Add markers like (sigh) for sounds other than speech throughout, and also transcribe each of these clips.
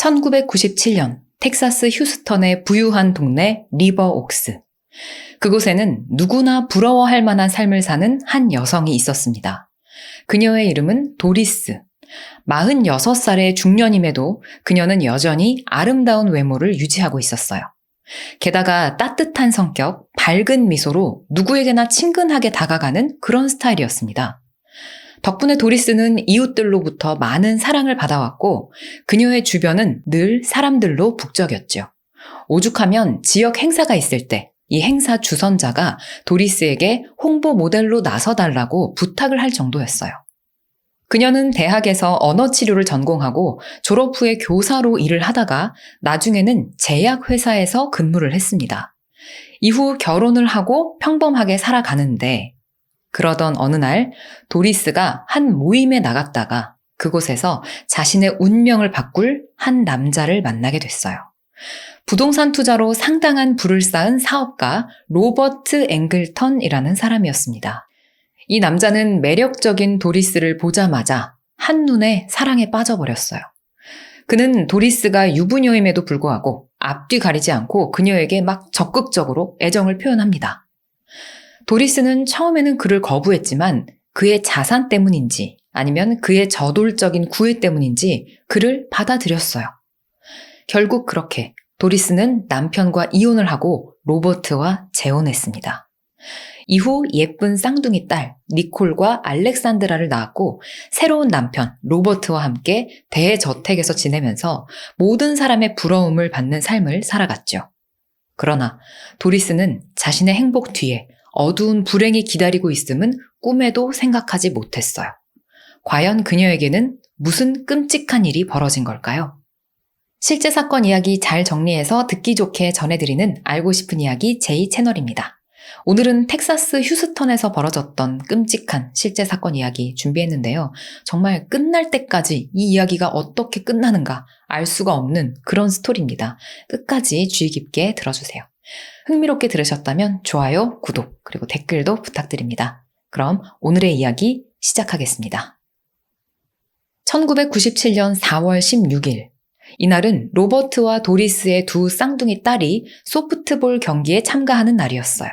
1997년 텍사스 휴스턴의 부유한 동네 리버 옥스. 그곳에는 누구나 부러워할 만한 삶을 사는 한 여성이 있었습니다. 그녀의 이름은 도리스. 46살의 중년임에도 그녀는 여전히 아름다운 외모를 유지하고 있었어요. 게다가 따뜻한 성격, 밝은 미소로 누구에게나 친근하게 다가가는 그런 스타일이었습니다. 덕분에 도리스는 이웃들로부터 많은 사랑을 받아왔고 그녀의 주변은 늘 사람들로 북적였죠. 오죽하면 지역 행사가 있을 때 이 행사 주선자가 도리스에게 홍보 모델로 나서달라고 부탁을 할 정도였어요. 그녀는 대학에서 언어 치료를 전공하고 졸업 후에 교사로 일을 하다가 나중에는 제약회사에서 근무를 했습니다. 이후 결혼을 하고 평범하게 살아가는데 그러던 어느 날 도리스가 한 모임에 나갔다가 그곳에서 자신의 운명을 바꿀 한 남자를 만나게 됐어요. 부동산 투자로 상당한 부를 쌓은 사업가 로버트 앵글턴이라는 사람이었습니다. 이 남자는 매력적인 도리스를 보자마자 한눈에 사랑에 빠져버렸어요. 그는 도리스가 유부녀임에도 불구하고 앞뒤 가리지 않고 그녀에게 막 적극적으로 애정을 표현합니다. 도리스는 처음에는 그를 거부했지만 그의 자산 때문인지 아니면 그의 저돌적인 구애 때문인지 그를 받아들였어요. 결국 그렇게 도리스는 남편과 이혼을 하고 로버트와 재혼했습니다. 이후 예쁜 쌍둥이 딸 니콜과 알렉산드라를 낳았고 새로운 남편 로버트와 함께 대저택에서 지내면서 모든 사람의 부러움을 받는 삶을 살아갔죠. 그러나 도리스는 자신의 행복 뒤에 어두운 불행이 기다리고 있음은 꿈에도 생각하지 못했어요. 과연 그녀에게는 무슨 끔찍한 일이 벌어진 걸까요? 실제 사건 이야기 잘 정리해서 듣기 좋게 전해드리는 알고 싶은 이야기 제2 채널입니다. 오늘은 텍사스 휴스턴에서 벌어졌던 끔찍한 실제 사건 이야기 준비했는데요. 정말 끝날 때까지 이 이야기가 어떻게 끝나는가 알 수가 없는 그런 스토리입니다. 끝까지 주의 깊게 들어주세요. 흥미롭게 들으셨다면 좋아요, 구독, 그리고 댓글도 부탁드립니다. 그럼 오늘의 이야기 시작하겠습니다. 1997년 4월 16일, 이날은 로버트와 도리스의 두 쌍둥이 딸이 소프트볼 경기에 참가하는 날이었어요.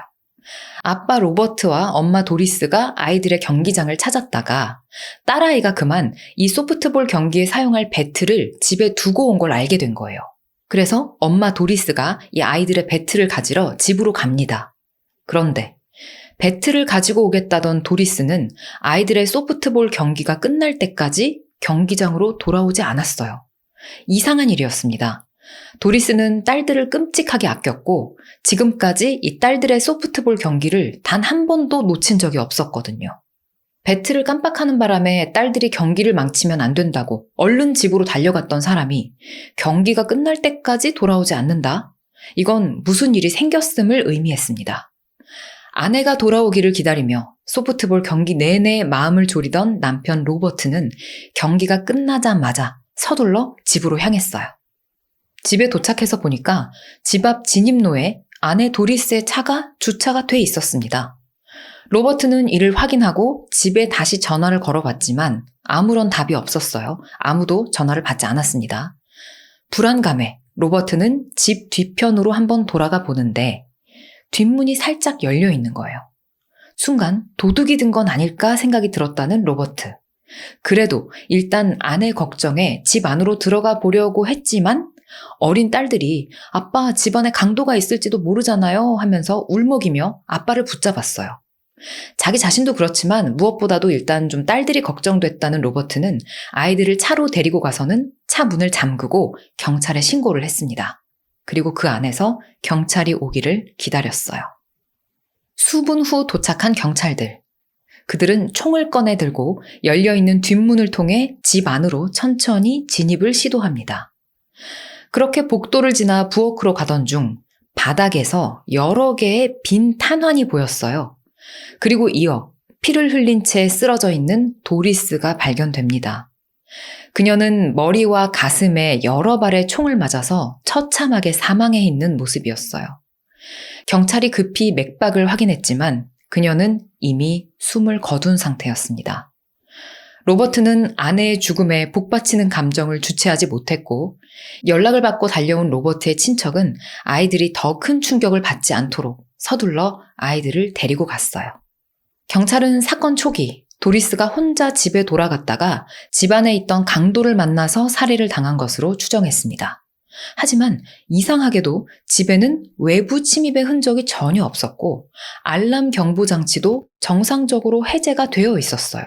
아빠 로버트와 엄마 도리스가 아이들의 경기장을 찾았다가 딸아이가 그만 이 소프트볼 경기에 사용할 배트를 집에 두고 온 걸 알게 된 거예요. 그래서 엄마 도리스가 이 아이들의 배트를 가지러 집으로 갑니다. 그런데 배트를 가지고 오겠다던 도리스는 아이들의 소프트볼 경기가 끝날 때까지 경기장으로 돌아오지 않았어요. 이상한 일이었습니다. 도리스는 딸들을 끔찍하게 아꼈고 지금까지 이 딸들의 소프트볼 경기를 단 한 번도 놓친 적이 없었거든요. 배트를 깜빡하는 바람에 딸들이 경기를 망치면 안 된다고 얼른 집으로 달려갔던 사람이 경기가 끝날 때까지 돌아오지 않는다? 이건 무슨 일이 생겼음을 의미했습니다. 아내가 돌아오기를 기다리며 소프트볼 경기 내내 마음을 졸이던 남편 로버트는 경기가 끝나자마자 서둘러 집으로 향했어요. 집에 도착해서 보니까 집 앞 진입로에 아내 도리스의 차가 주차가 돼 있었습니다. 로버트는 이를 확인하고 집에 다시 전화를 걸어봤지만 아무런 답이 없었어요. 아무도 전화를 받지 않았습니다. 불안감에 로버트는 집 뒤편으로 한번 돌아가 보는데 뒷문이 살짝 열려 있는 거예요. 순간 도둑이 든 건 아닐까 생각이 들었다는 로버트. 그래도 일단 아내 걱정에 집 안으로 들어가 보려고 했지만 어린 딸들이 아빠 집안에 강도가 있을지도 모르잖아요 하면서 울먹이며 아빠를 붙잡았어요. 자기 자신도 그렇지만 무엇보다도 일단 좀 딸들이 걱정됐다는 로버트는 아이들을 차로 데리고 가서는 차 문을 잠그고 경찰에 신고를 했습니다. 그리고 그 안에서 경찰이 오기를 기다렸어요. 수분 후 도착한 경찰들. 그들은 총을 꺼내 들고 열려있는 뒷문을 통해 집 안으로 천천히 진입을 시도합니다. 그렇게 복도를 지나 부엌으로 가던 중 바닥에서 여러 개의 빈 탄환이 보였어요. 그리고 이어 피를 흘린 채 쓰러져 있는 도리스가 발견됩니다. 그녀는 머리와 가슴에 여러 발의 총을 맞아서 처참하게 사망해 있는 모습이었어요. 경찰이 급히 맥박을 확인했지만 그녀는 이미 숨을 거둔 상태였습니다. 로버트는 아내의 죽음에 복받치는 감정을 주체하지 못했고 연락을 받고 달려온 로버트의 친척은 아이들이 더 큰 충격을 받지 않도록 서둘러 아이들을 데리고 갔어요. 경찰은 사건 초기 도리스가 혼자 집에 돌아갔다가 집안에 있던 강도를 만나서 살해를 당한 것으로 추정했습니다. 하지만 이상하게도 집에는 외부 침입의 흔적이 전혀 없었고 알람 경보 장치도 정상적으로 해제가 되어 있었어요.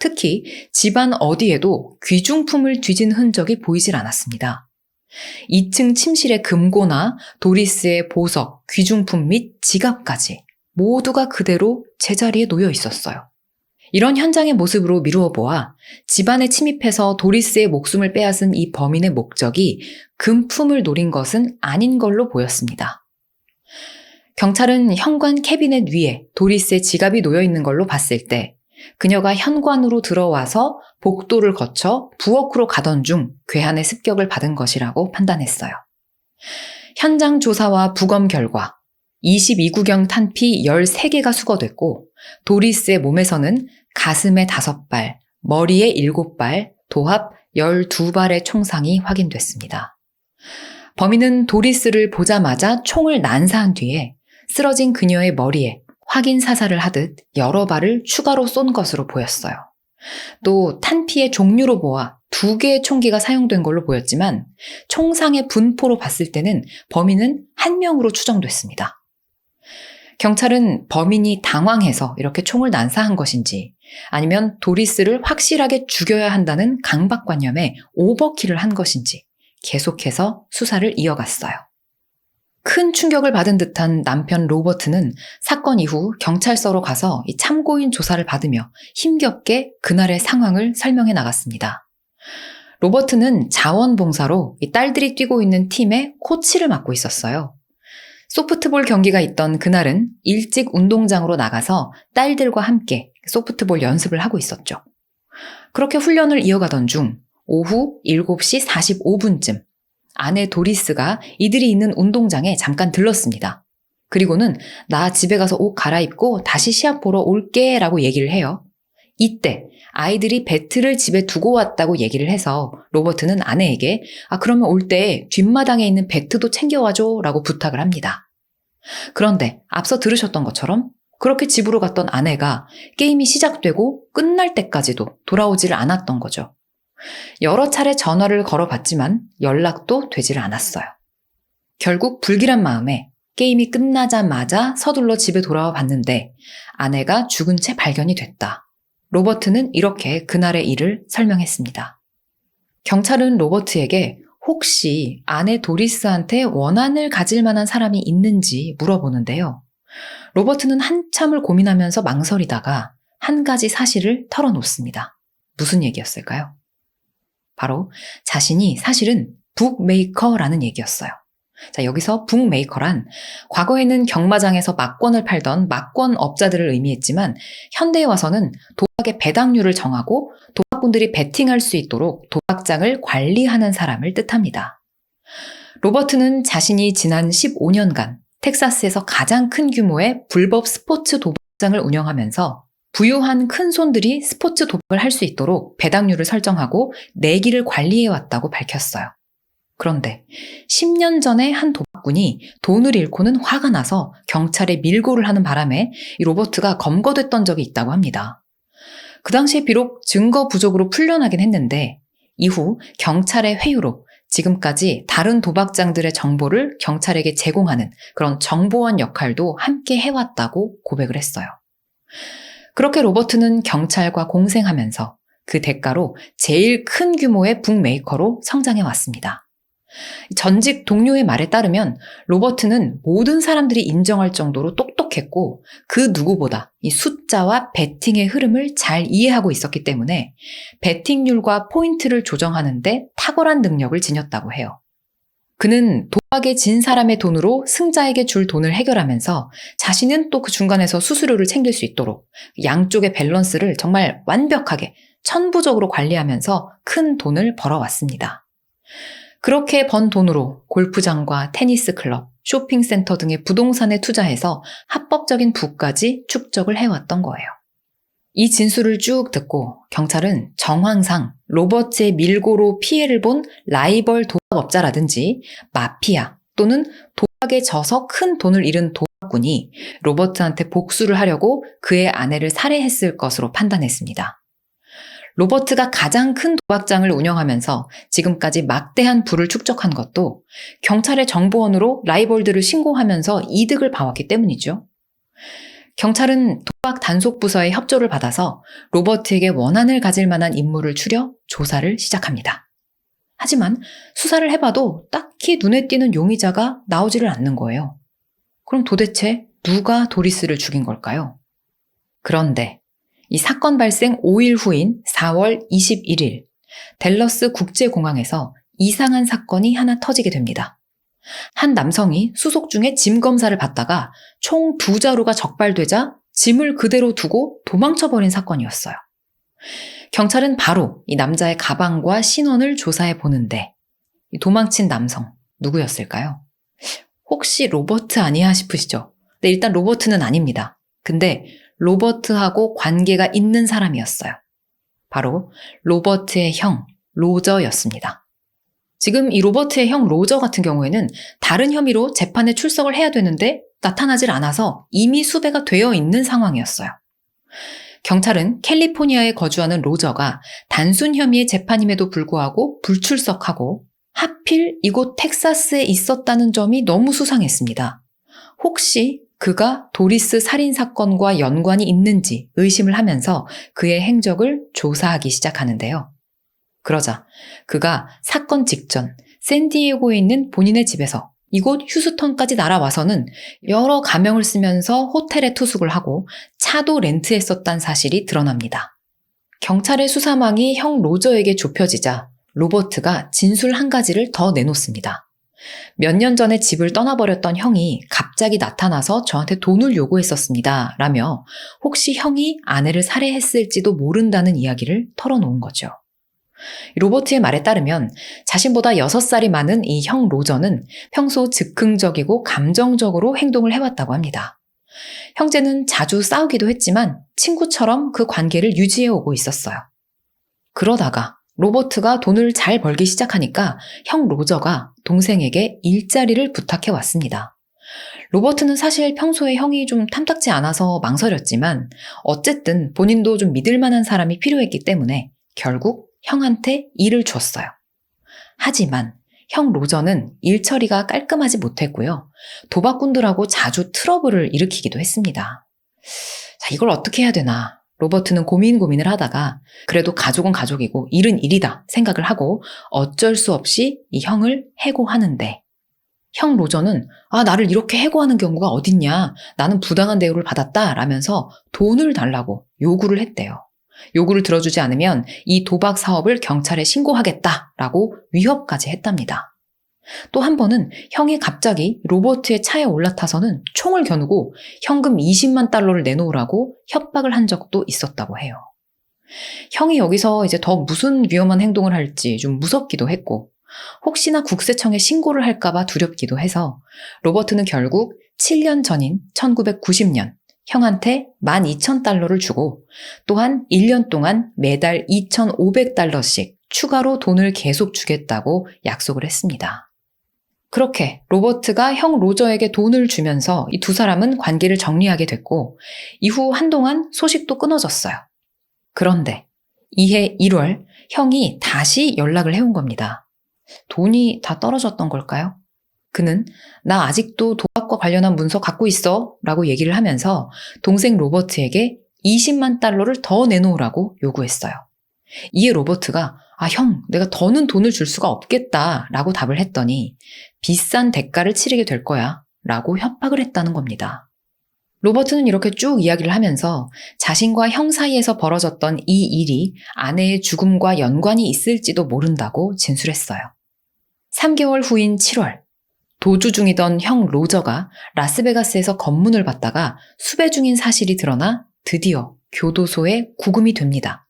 특히 집안 어디에도 귀중품을 뒤진 흔적이 보이질 않았습니다. 2층 침실의 금고나 도리스의 보석, 귀중품 및 지갑까지 모두가 그대로 제자리에 놓여 있었어요. 이런 현장의 모습으로 미루어 보아 집안에 침입해서 도리스의 목숨을 빼앗은 이 범인의 목적이 금품을 노린 것은 아닌 걸로 보였습니다. 경찰은 현관 캐비넷 위에 도리스의 지갑이 놓여 있는 걸로 봤을 때 그녀가 현관으로 들어와서 복도를 거쳐 부엌으로 가던 중 괴한의 습격을 받은 것이라고 판단했어요. 현장 조사와 부검 결과 22구경 탄피 13개가 수거됐고 도리스의 몸에서는 가슴에 5발, 머리에 7발, 도합 12발의 총상이 확인됐습니다. 범인은 도리스를 보자마자 총을 난사한 뒤에 쓰러진 그녀의 머리에 확인 사살을 하듯 여러 발을 추가로 쏜 것으로 보였어요. 또 탄피의 종류로 보아 두 개의 총기가 사용된 걸로 보였지만 총상의 분포로 봤을 때는 범인은 한 명으로 추정됐습니다. 경찰은 범인이 당황해서 이렇게 총을 난사한 것인지 아니면 도리스를 확실하게 죽여야 한다는 강박관념에 오버킬을 한 것인지 계속해서 수사를 이어갔어요. 큰 충격을 받은 듯한 남편 로버트는 사건 이후 경찰서로 가서 참고인 조사를 받으며 힘겹게 그날의 상황을 설명해 나갔습니다. 로버트는 자원봉사로 딸들이 뛰고 있는 팀의 코치를 맡고 있었어요. 소프트볼 경기가 있던 그날은 일찍 운동장으로 나가서 딸들과 함께 소프트볼 연습을 하고 있었죠. 그렇게 훈련을 이어가던 중 오후 7시 45분쯤 아내 도리스가 이들이 있는 운동장에 잠깐 들렀습니다. 그리고는 나 집에 가서 옷 갈아입고 다시 시합 보러 올게 라고 얘기를 해요. 이때 아이들이 배트를 집에 두고 왔다고 얘기를 해서 로버트는 아내에게 아, 그러면 올 때 뒷마당에 있는 배트도 챙겨와줘 라고 부탁을 합니다. 그런데 앞서 들으셨던 것처럼 그렇게 집으로 갔던 아내가 게임이 시작되고 끝날 때까지도 돌아오지를 않았던 거죠. 여러 차례 전화를 걸어봤지만 연락도 되질 않았어요. 결국 불길한 마음에 게임이 끝나자마자 서둘러 집에 돌아와 봤는데 아내가 죽은 채 발견이 됐다. 로버트는 이렇게 그날의 일을 설명했습니다. 경찰은 로버트에게 혹시 아내 도리스한테 원한을 가질 만한 사람이 있는지 물어보는데요. 로버트는 한참을 고민하면서 망설이다가 한 가지 사실을 털어놓습니다. 무슨 얘기였을까요? 바로 자신이 사실은 북메이커라는 얘기였어요. 자, 여기서 북메이커란 과거에는 경마장에서 막권을 팔던 막권 업자들을 의미했지만 현대에 와서는 도박의 배당률을 정하고 도박꾼들이 베팅할 수 있도록 도박장을 관리하는 사람을 뜻합니다. 로버트는 자신이 지난 15년간 텍사스에서 가장 큰 규모의 불법 스포츠 도박장을 운영하면서 부유한 큰 손들이 스포츠 도박을 할 수 있도록 배당률을 설정하고 내기를 관리해 왔다고 밝혔어요. 그런데 10년 전에 한 도박꾼이 돈을 잃고는 화가 나서 경찰에 밀고를 하는 바람에 이 로버트가 검거됐던 적이 있다고 합니다. 그 당시에 비록 증거 부족으로 풀려나긴 했는데 이후 경찰의 회유로 지금까지 다른 도박장들의 정보를 경찰에게 제공하는 그런 정보원 역할도 함께 해왔다고 고백을 했어요. 그렇게 로버트는 경찰과 공생하면서 그 대가로 제일 큰 규모의 북메이커로 성장해 왔습니다. 전직 동료의 말에 따르면 로버트는 모든 사람들이 인정할 정도로 똑똑했고 그 누구보다 이 숫자와 배팅의 흐름을 잘 이해하고 있었기 때문에 배팅률과 포인트를 조정하는데 탁월한 능력을 지녔다고 해요. 그는 도박에 진 사람의 돈으로 승자에게 줄 돈을 해결하면서 자신은 또 그 중간에서 수수료를 챙길 수 있도록 양쪽의 밸런스를 정말 완벽하게 천부적으로 관리하면서 큰 돈을 벌어왔습니다. 그렇게 번 돈으로 골프장과 테니스 클럽, 쇼핑센터 등의 부동산에 투자해서 합법적인 부까지 축적을 해왔던 거예요. 이 진술을 쭉 듣고 경찰은 정황상 로버트의 밀고로 피해를 본 라이벌 도박업자라든지 마피아 또는 도박에 져서 큰 돈을 잃은 도박꾼이 로버트한테 복수를 하려고 그의 아내를 살해했을 것으로 판단했습니다. 로버트가 가장 큰 도박장을 운영하면서 지금까지 막대한 부를 축적한 것도 경찰의 정보원으로 라이벌들을 신고하면서 이득을 봐왔기 때문이죠. 경찰은 도박 단속 부서의 협조를 받아서 로버트에게 원한을 가질 만한 인물을 추려 조사를 시작합니다. 하지만 수사를 해봐도 딱히 눈에 띄는 용의자가 나오지를 않는 거예요. 그럼 도대체 누가 도리스를 죽인 걸까요? 그런데 이 사건 발생 5일 후인 4월 21일 델러스 국제공항에서 이상한 사건이 하나 터지게 됩니다. 한 남성이 수속 중에 짐 검사를 받다가 총 두 자루가 적발되자 짐을 그대로 두고 도망쳐버린 사건이었어요. 경찰은 바로 이 남자의 가방과 신원을 조사해 보는데 도망친 남성 누구였을까요? 혹시 로버트 아니야 싶으시죠? 네, 일단 로버트는 아닙니다. 근데 로버트하고 관계가 있는 사람이었어요. 바로 로버트의 형 로저였습니다. 지금 이 로버트의 형 로저 같은 경우에는 다른 혐의로 재판에 출석을 해야 되는데 나타나질 않아서 이미 수배가 되어 있는 상황이었어요. 경찰은 캘리포니아에 거주하는 로저가 단순 혐의의 재판임에도 불구하고 불출석하고 하필 이곳 텍사스에 있었다는 점이 너무 수상했습니다. 혹시 그가 도리스 살인 사건과 연관이 있는지 의심을 하면서 그의 행적을 조사하기 시작하는데요. 그러자 그가 사건 직전 샌디에고에 있는 본인의 집에서 이곳 휴스턴까지 날아와서는 여러 가명을 쓰면서 호텔에 투숙을 하고 차도 렌트했었단 사실이 드러납니다. 경찰의 수사망이 형 로저에게 좁혀지자 로버트가 진술 한 가지를 더 내놓습니다. 몇 년 전에 집을 떠나버렸던 형이 갑자기 나타나서 저한테 돈을 요구했었습니다. 라며 혹시 형이 아내를 살해했을지도 모른다는 이야기를 털어놓은 거죠. 로버트의 말에 따르면 자신보다 6살이 많은 이 형 로저는 평소 즉흥적이고 감정적으로 행동을 해왔다고 합니다. 형제는 자주 싸우기도 했지만 친구처럼 그 관계를 유지해 오고 있었어요. 그러다가 로버트가 돈을 잘 벌기 시작하니까 형 로저가 동생에게 일자리를 부탁해 왔습니다. 로버트는 사실 평소에 형이 좀 탐탁지 않아서 망설였지만 어쨌든 본인도 좀 믿을 만한 사람이 필요했기 때문에 결국 형한테 일을 줬어요. 하지만 형 로저는 일 처리가 깔끔하지 못했고요. 도박꾼들하고 자주 트러블을 일으키기도 했습니다. 자, 이걸 어떻게 해야 되나? 로버트는 고민 고민을 하다가 그래도 가족은 가족이고 일은 일이다 생각을 하고 어쩔 수 없이 이 형을 해고하는데 형 로저는 아 나를 이렇게 해고하는 경우가 어딨냐 나는 부당한 대우를 받았다 라면서 돈을 달라고 요구를 했대요. 요구를 들어주지 않으면 이 도박 사업을 경찰에 신고하겠다라고 위협까지 했답니다. 또 한 번은 형이 갑자기 로버트의 차에 올라타서는 총을 겨누고 현금 20만 달러를 내놓으라고 협박을 한 적도 있었다고 해요. 형이 여기서 이제 더 무슨 위험한 행동을 할지 좀 무섭기도 했고, 혹시나 국세청에 신고를 할까봐 두렵기도 해서 로버트는 결국 7년 전인 1990년 형한테 12,000달러를 주고 또한 1년 동안 매달 2,500달러씩 추가로 돈을 계속 주겠다고 약속을 했습니다. 그렇게 로버트가 형 로저에게 돈을 주면서 이 두 사람은 관계를 정리하게 됐고 이후 한동안 소식도 끊어졌어요. 그런데 이해 1월 형이 다시 연락을 해온 겁니다. 돈이 다 떨어졌던 걸까요? 그는 나 아직도 도박과 관련한 문서 갖고 있어 라고 얘기를 하면서 동생 로버트에게 20만 달러를 더 내놓으라고 요구했어요. 이에 로버트가 아, 형, 내가 더는 돈을 줄 수가 없겠다 라고 답을 했더니 비싼 대가를 치르게 될 거야 라고 협박을 했다는 겁니다. 로버트는 이렇게 쭉 이야기를 하면서 자신과 형 사이에서 벌어졌던 이 일이 아내의 죽음과 연관이 있을지도 모른다고 진술했어요. 3개월 후인 7월, 도주 중이던 형 로저가 라스베가스에서 검문을 받다가 수배 중인 사실이 드러나 드디어 교도소에 구금이 됩니다.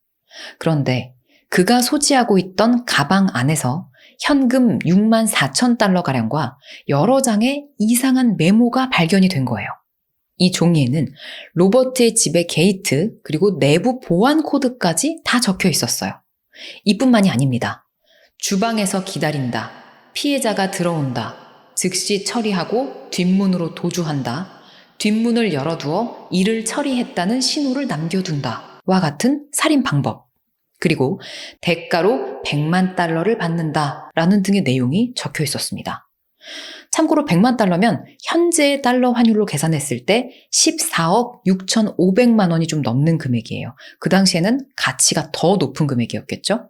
그런데 그가 소지하고 있던 가방 안에서 현금 6만 4천 달러 가량과 여러 장의 이상한 메모가 발견이 된 거예요. 이 종이에는 로버트의 집의 게이트 그리고 내부 보안 코드까지 다 적혀 있었어요. 이뿐만이 아닙니다. 주방에서 기다린다. 피해자가 들어온다. 즉시 처리하고 뒷문으로 도주한다. 뒷문을 열어두어 일을 처리했다는 신호를 남겨둔다. 와 같은 살인 방법. 그리고 대가로 100만 달러를 받는다. 라는 등의 내용이 적혀 있었습니다. 참고로 100만 달러면 현재의 달러 환율로 계산했을 때 14억 6,500만 원이 좀 넘는 금액이에요. 그 당시에는 가치가 더 높은 금액이었겠죠?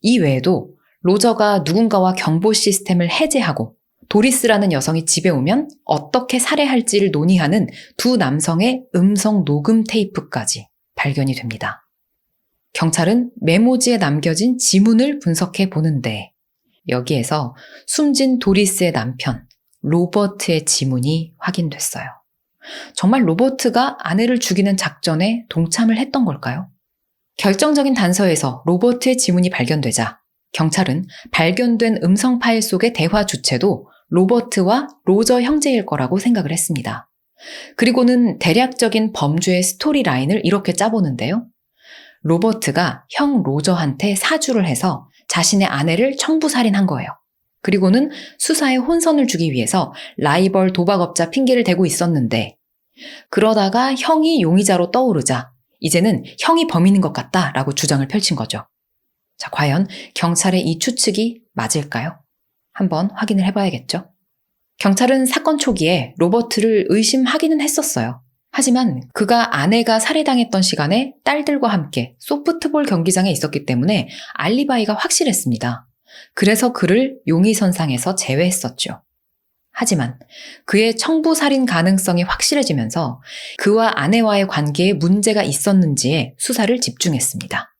이 외에도 로저가 누군가와 경보 시스템을 해제하고 도리스라는 여성이 집에 오면 어떻게 살해할지를 논의하는 두 남성의 음성 녹음 테이프까지 발견이 됩니다. 경찰은 메모지에 남겨진 지문을 분석해 보는데 여기에서 숨진 도리스의 남편 로버트의 지문이 확인됐어요. 정말 로버트가 아내를 죽이는 작전에 동참을 했던 걸까요? 결정적인 단서에서 로버트의 지문이 발견되자 경찰은 발견된 음성 파일 속의 대화 주체도 로버트와 로저 형제일 거라고 생각을 했습니다. 그리고는 대략적인 범죄의 스토리 라인을 이렇게 짜보는데요. 로버트가 형 로저한테 사주를 해서 자신의 아내를 청부살인한 거예요. 그리고는 수사에 혼선을 주기 위해서 라이벌 도박업자 핑계를 대고 있었는데 그러다가 형이 용의자로 떠오르자 이제는 형이 범인인 것 같다라고 주장을 펼친 거죠. 자, 과연 경찰의 이 추측이 맞을까요? 한번 확인을 해봐야겠죠. 경찰은 사건 초기에 로버트를 의심하기는 했었어요. 하지만 그가 아내가 살해당했던 시간에 딸들과 함께 소프트볼 경기장에 있었기 때문에 알리바이가 확실했습니다. 그래서 그를 용의선상에서 제외했었죠. 하지만 그의 청부살인 가능성이 확실해지면서 그와 아내와의 관계에 문제가 있었는지에 수사를 집중했습니다.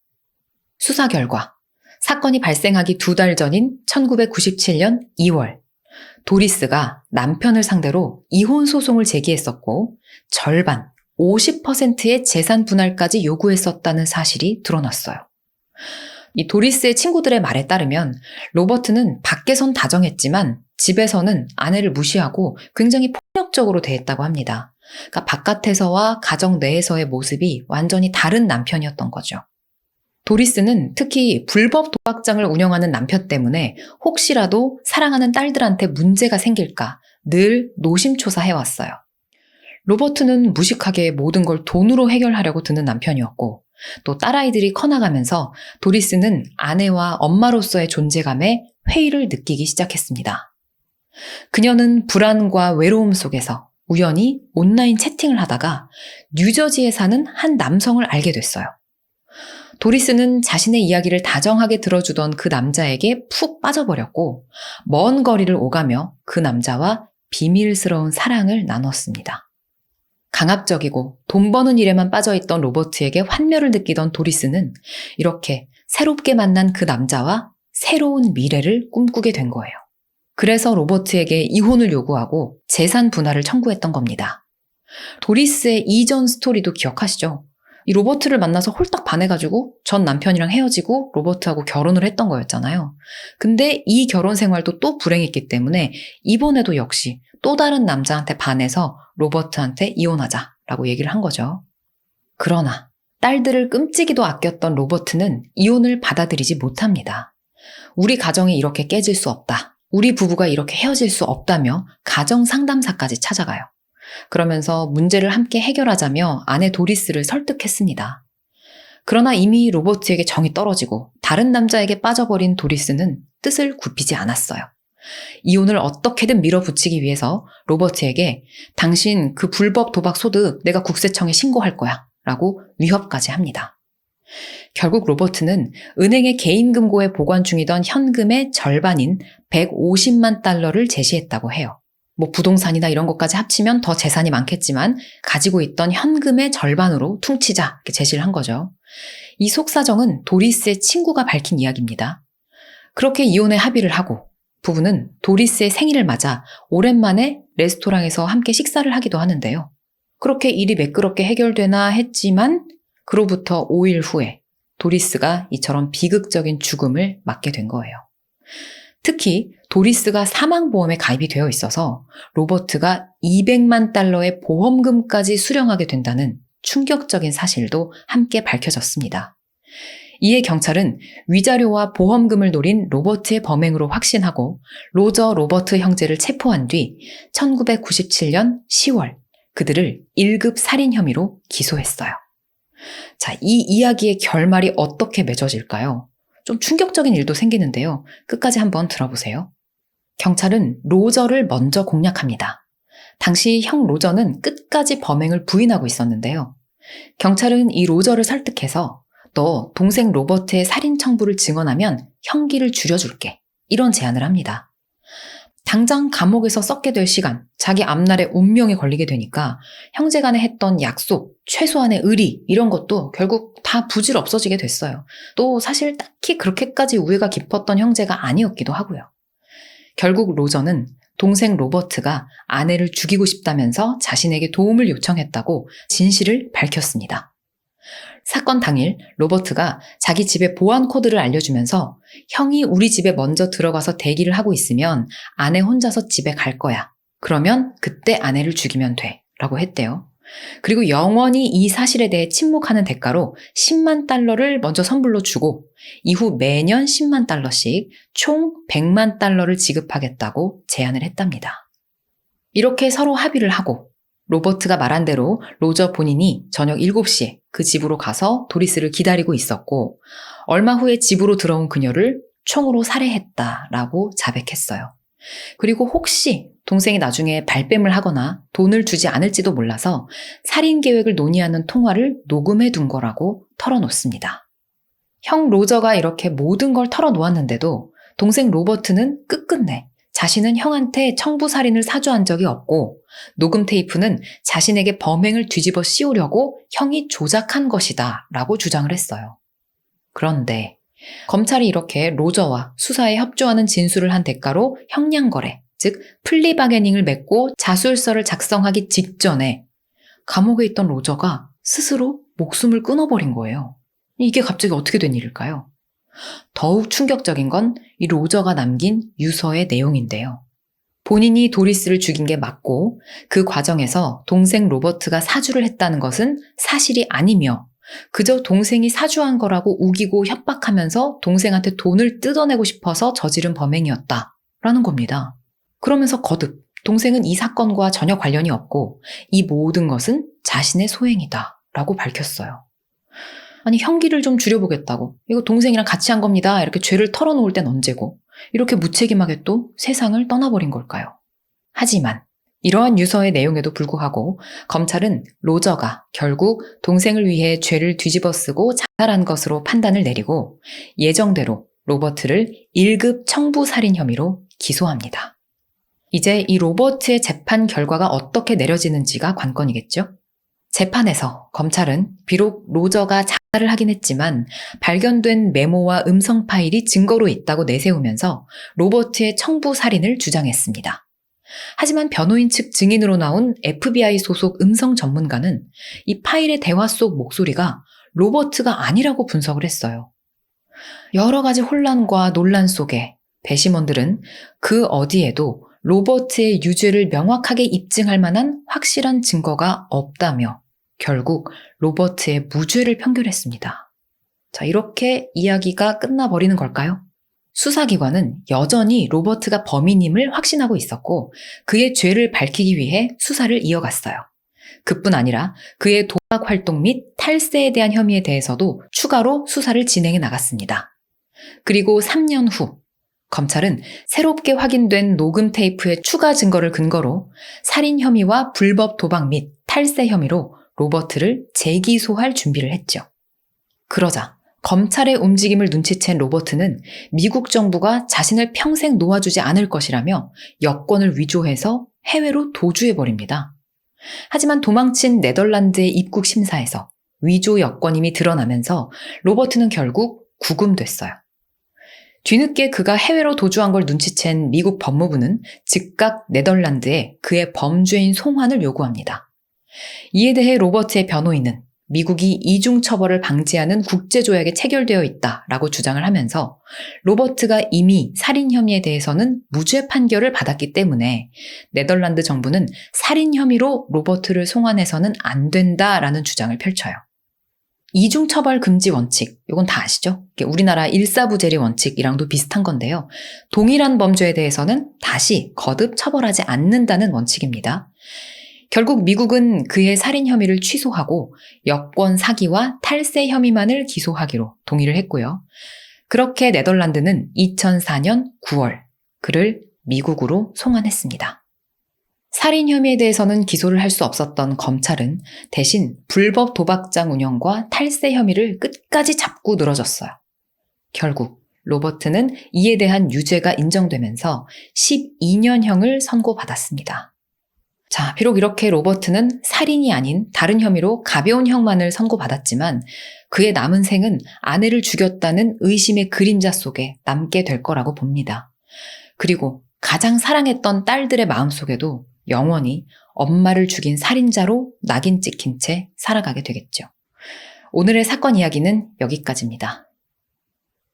수사 결과 사건이 발생하기 두 달 전인 1997년 2월 도리스가 남편을 상대로 이혼 소송을 제기했었고 절반 50%의 재산 분할까지 요구했었다는 사실이 드러났어요. 이 도리스의 친구들의 말에 따르면 로버트는 밖에선 다정했지만 집에서는 아내를 무시하고 굉장히 폭력적으로 대했다고 합니다. 그러니까 바깥에서와 가정 내에서의 모습이 완전히 다른 남편이었던 거죠. 도리스는 특히 불법 도박장을 운영하는 남편 때문에 혹시라도 사랑하는 딸들한테 문제가 생길까 늘 노심초사해왔어요. 로버트는 무식하게 모든 걸 돈으로 해결하려고 드는 남편이었고 또 딸아이들이 커나가면서 도리스는 아내와 엄마로서의 존재감에 회의를 느끼기 시작했습니다. 그녀는 불안과 외로움 속에서 우연히 온라인 채팅을 하다가 뉴저지에 사는 한 남성을 알게 됐어요. 도리스는 자신의 이야기를 다정하게 들어주던 그 남자에게 푹 빠져버렸고 먼 거리를 오가며 그 남자와 비밀스러운 사랑을 나눴습니다. 강압적이고 돈 버는 일에만 빠져있던 로버트에게 환멸을 느끼던 도리스는 이렇게 새롭게 만난 그 남자와 새로운 미래를 꿈꾸게 된 거예요. 그래서 로버트에게 이혼을 요구하고 재산 분할을 청구했던 겁니다. 도리스의 이전 스토리도 기억하시죠? 이 로버트를 만나서 홀딱 반해가지고 전 남편이랑 헤어지고 로버트하고 결혼을 했던 거였잖아요. 근데 이 결혼 생활도 또 불행했기 때문에 이번에도 역시 또 다른 남자한테 반해서 로버트한테 이혼하자라고 얘기를 한 거죠. 그러나 딸들을 끔찍이도 아꼈던 로버트는 이혼을 받아들이지 못합니다. 우리 가정이 이렇게 깨질 수 없다. 우리 부부가 이렇게 헤어질 수 없다며 가정 상담사까지 찾아가요. 그러면서 문제를 함께 해결하자며 아내 도리스를 설득했습니다. 그러나 이미 로버트에게 정이 떨어지고 다른 남자에게 빠져버린 도리스는 뜻을 굽히지 않았어요. 이혼을 어떻게든 밀어붙이기 위해서 로버트에게 당신 그 불법 도박 소득 내가 국세청에 신고할 거야 라고 위협까지 합니다. 결국 로버트는 은행의 개인 금고에 보관 중이던 현금의 절반인 150만 달러를 제시했다고 해요. 뭐 부동산이나 이런 것까지 합치면 더 재산이 많겠지만 가지고 있던 현금의 절반으로 퉁치자 이렇게 제시를 한 거죠. 이 속사정은 도리스의 친구가 밝힌 이야기입니다. 그렇게 이혼에 합의를 하고 부부는 도리스의 생일을 맞아 오랜만에 레스토랑에서 함께 식사를 하기도 하는데요. 그렇게 일이 매끄럽게 해결되나 했지만 그로부터 5일 후에 도리스가 이처럼 비극적인 죽음을 맞게 된 거예요. 특히 도리스가 사망보험에 가입이 되어 있어서 로버트가 200만 달러의 보험금까지 수령하게 된다는 충격적인 사실도 함께 밝혀졌습니다. 이에 경찰은 위자료와 보험금을 노린 로버트의 범행으로 확신하고 로저 로버트 형제를 체포한 뒤 1997년 10월 그들을 1급 살인 혐의로 기소했어요. 자, 이 이야기의 결말이 어떻게 맺어질까요? 좀 충격적인 일도 생기는데요. 끝까지 한번 들어보세요. 경찰은 로저를 먼저 공략합니다. 당시 형 로저는 끝까지 범행을 부인하고 있었는데요. 경찰은 이 로저를 설득해서 너 동생 로버트의 살인 청부를 증언하면 형기를 줄여줄게. 이런 제안을 합니다. 당장 감옥에서 썩게 될 시간, 자기 앞날에 운명에 걸리게 되니까 형제 간에 했던 약속, 최소한의 의리, 이런 것도 결국 다 부질 없어지게 됐어요. 또 사실 딱히 그렇게까지 우애가 깊었던 형제가 아니었기도 하고요. 결국 로저는 동생 로버트가 아내를 죽이고 싶다면서 자신에게 도움을 요청했다고 진실을 밝혔습니다. 사건 당일 로버트가 자기 집의 보안 코드를 알려주면서 형이 우리 집에 먼저 들어가서 대기를 하고 있으면 아내 혼자서 집에 갈 거야. 그러면 그때 아내를 죽이면 돼. 라고 했대요. 그리고 영원히 이 사실에 대해 침묵하는 대가로 10만 달러를 먼저 선불로 주고 이후 매년 10만 달러씩 총 100만 달러를 지급하겠다고 제안을 했답니다. 이렇게 서로 합의를 하고 로버트가 말한 대로 로저 본인이 저녁 7시에 그 집으로 가서 도리스를 기다리고 있었고 얼마 후에 집으로 들어온 그녀를 총으로 살해했다라고 자백했어요. 그리고 혹시 동생이 나중에 발뺌을 하거나 돈을 주지 않을지도 몰라서 살인 계획을 논의하는 통화를 녹음해 둔 거라고 털어놓습니다. 형 로저가 이렇게 모든 걸 털어놓았는데도 동생 로버트는 끝끝내 자신은 형한테 청부살인을 사주한 적이 없고 녹음 테이프는 자신에게 범행을 뒤집어 씌우려고 형이 조작한 것이다 라고 주장을 했어요. 그런데 검찰이 이렇게 로저와 수사에 협조하는 진술을 한 대가로 형량거래, 즉 플리바게닝을 맺고 자술서를 작성하기 직전에 감옥에 있던 로저가 스스로 목숨을 끊어버린 거예요. 이게 갑자기 어떻게 된 일일까요? 더욱 충격적인 건 이 로저가 남긴 유서의 내용인데요. 본인이 도리스를 죽인 게 맞고 그 과정에서 동생 로버트가 사주를 했다는 것은 사실이 아니며 그저 동생이 사주한 거라고 우기고 협박하면서 동생한테 돈을 뜯어내고 싶어서 저지른 범행이었다. 라는 겁니다. 그러면서 거듭 동생은 이 사건과 전혀 관련이 없고 이 모든 것은 자신의 소행이다. 라고 밝혔어요. 아니, 형기를 좀 줄여보겠다고. 이거 동생이랑 같이 한 겁니다. 이렇게 죄를 털어놓을 땐 언제고. 이렇게 무책임하게 또 세상을 떠나버린 걸까요? 하지만 이러한 유서의 내용에도 불구하고 검찰은 로저가 결국 동생을 위해 죄를 뒤집어 쓰고 자살한 것으로 판단을 내리고 예정대로 로버트를 1급 청부 살인 혐의로 기소합니다. 이제 이 로버트의 재판 결과가 어떻게 내려지는지가 관건이겠죠? 재판에서 검찰은 비록 로저가 자살을 하긴 했지만 발견된 메모와 음성 파일이 증거로 있다고 내세우면서 로버트의 청부 살인을 주장했습니다. 하지만 변호인 측 증인으로 나온 FBI 소속 음성 전문가는 이 파일의 대화 속 목소리가 로버트가 아니라고 분석을 했어요. 여러 가지 혼란과 논란 속에 배심원들은 그 어디에도 로버트의 유죄를 명확하게 입증할 만한 확실한 증거가 없다며 결국 로버트의 무죄를 평결했습니다. 자, 이렇게 이야기가 끝나버리는 걸까요? 수사기관은 여전히 로버트가 범인임을 확신하고 있었고 그의 죄를 밝히기 위해 수사를 이어갔어요. 그뿐 아니라 그의 도박 활동 및 탈세에 대한 혐의에 대해서도 추가로 수사를 진행해 나갔습니다. 그리고 3년 후 검찰은 새롭게 확인된 녹음 테이프의 추가 증거를 근거로 살인 혐의와 불법 도박 및 탈세 혐의로 로버트를 재기소할 준비를 했죠. 그러자 검찰의 움직임을 눈치챈 로버트는 미국 정부가 자신을 평생 놓아주지 않을 것이라며 여권을 위조해서 해외로 도주해버립니다. 하지만 도망친 네덜란드의 입국 심사에서 위조 여권임이 드러나면서 로버트는 결국 구금됐어요. 뒤늦게 그가 해외로 도주한 걸 눈치챈 미국 법무부는 즉각 네덜란드에 그의 범죄인 송환을 요구합니다. 이에 대해 로버트의 변호인은 미국이 이중 처벌을 방지하는 국제조약에 체결되어 있다 라고 주장을 하면서 로버트가 이미 살인 혐의에 대해서는 무죄 판결을 받았기 때문에 네덜란드 정부는 살인 혐의로 로버트를 송환해서는 안 된다 라는 주장을 펼쳐요. 이중 처벌 금지 원칙, 이건 다 아시죠? 우리나라 일사부재리 원칙이랑도 비슷한 건데요. 동일한 범죄에 대해서는 다시 거듭 처벌하지 않는다는 원칙입니다. 결국 미국은 그의 살인 혐의를 취소하고 여권 사기와 탈세 혐의만을 기소하기로 동의를 했고요. 그렇게 네덜란드는 2004년 9월 그를 미국으로 송환했습니다. 살인 혐의에 대해서는 기소를 할 수 없었던 검찰은 대신 불법 도박장 운영과 탈세 혐의를 끝까지 잡고 늘어졌어요. 결국 로버트는 이에 대한 유죄가 인정되면서 12년형을 선고받았습니다. 자, 비록 이렇게 로버트는 살인이 아닌 다른 혐의로 가벼운 형만을 선고받았지만 그의 남은 생은 아내를 죽였다는 의심의 그림자 속에 남게 될 거라고 봅니다. 그리고 가장 사랑했던 딸들의 마음속에도 영원히 엄마를 죽인 살인자로 낙인 찍힌 채 살아가게 되겠죠. 오늘의 사건 이야기는 여기까지입니다.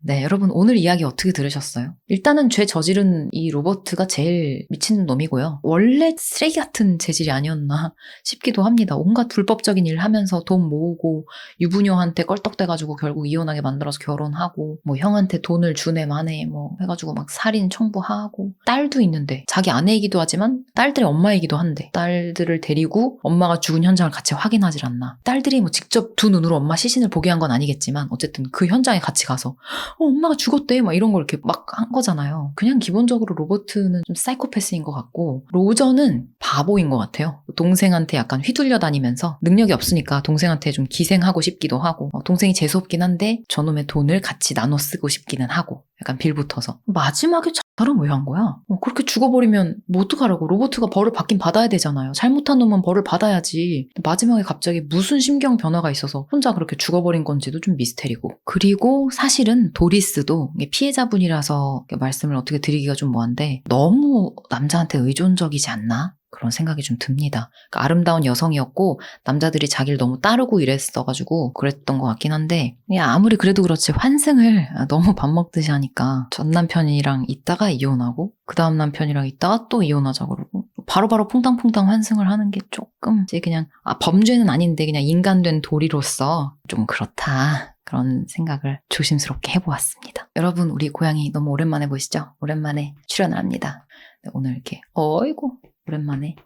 네, 여러분 오늘 이야기 어떻게 들으셨어요? 일단은 죄 저지른 이 로버트가 제일 미친 놈이고요. 원래 쓰레기 같은 재질이 아니었나 (laughs) 싶기도 합니다. 온갖 불법적인 일 하면서 돈 모으고 유부녀한테 껄떡대가지고 결국 이혼하게 만들어서 결혼하고 뭐 형한테 돈을 주네 마네 뭐 해가지고 막 살인 청부하고 딸도 있는데 자기 아내이기도 하지만 딸들의 엄마이기도 한데 딸들을 데리고 엄마가 죽은 현장을 같이 확인하질 않나. 딸들이 뭐 직접 두 눈으로 엄마 시신을 보게 한 건 아니겠지만 어쨌든 그 현장에 같이 가서 어, 엄마가 죽었대. 막 이런 걸 이렇게 막 한 거잖아요. 그냥 기본적으로 로버트는 좀 사이코패스인 것 같고, 로저는 바보인 것 같아요. 동생한테 약간 휘둘려 다니면서 능력이 없으니까 동생한테 좀 기생하고 싶기도 하고, 어, 동생이 재수 없긴 한데 저놈의 돈을 같이 나눠 쓰고 싶기는 하고, 약간 빌붙어서. 마지막에 자살은 왜 한 거야? 어, 그렇게 죽어버리면 뭐 어떡하라고. 로버트가 벌을 받긴 받아야 되잖아요. 잘못한 놈은 벌을 받아야지. 마지막에 갑자기 무슨 심경 변화가 있어서 혼자 그렇게 죽어버린 건지도 좀 미스테리고. 그리고 사실은 도리스도 이게 피해자분이라서 말씀을 어떻게 드리기가 좀 뭐한데 너무 남자한테 의존적이지 않나? 그런 생각이 좀 듭니다. 그러니까 아름다운 여성이었고 남자들이 자기를 너무 따르고 이랬어가지고 그랬던 것 같긴 한데 아무리 그래도 그렇지 환승을 (laughs) 너무 밥 먹듯이 하니까 전 남편이랑 있다가 이혼하고 그 다음 남편이랑 있다가 또 이혼하자 그러고 바로바로 퐁당퐁당 환승을 하는 게 조금 이제 그냥 아, 범죄는 아닌데 그냥 인간된 도리로서 좀 그렇다. 그런 생각을 조심스럽게 해보았습니다. 여러분, 우리 고양이 너무 오랜만에 보시죠? 오랜만에 출연을 합니다. 네, 오늘 이렇게, 어이구, 오랜만에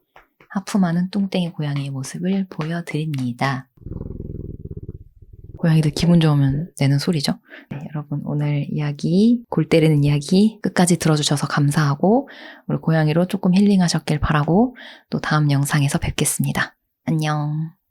하품하는 뚱땡이 고양이의 모습을 보여드립니다. 고양이들 기분 좋으면 내는 소리죠. 네, 여러분 오늘 이야기 골 때리는 이야기 끝까지 들어주셔서 감사하고 우리 고양이로 조금 힐링하셨길 바라고 또 다음 영상에서 뵙겠습니다. 안녕.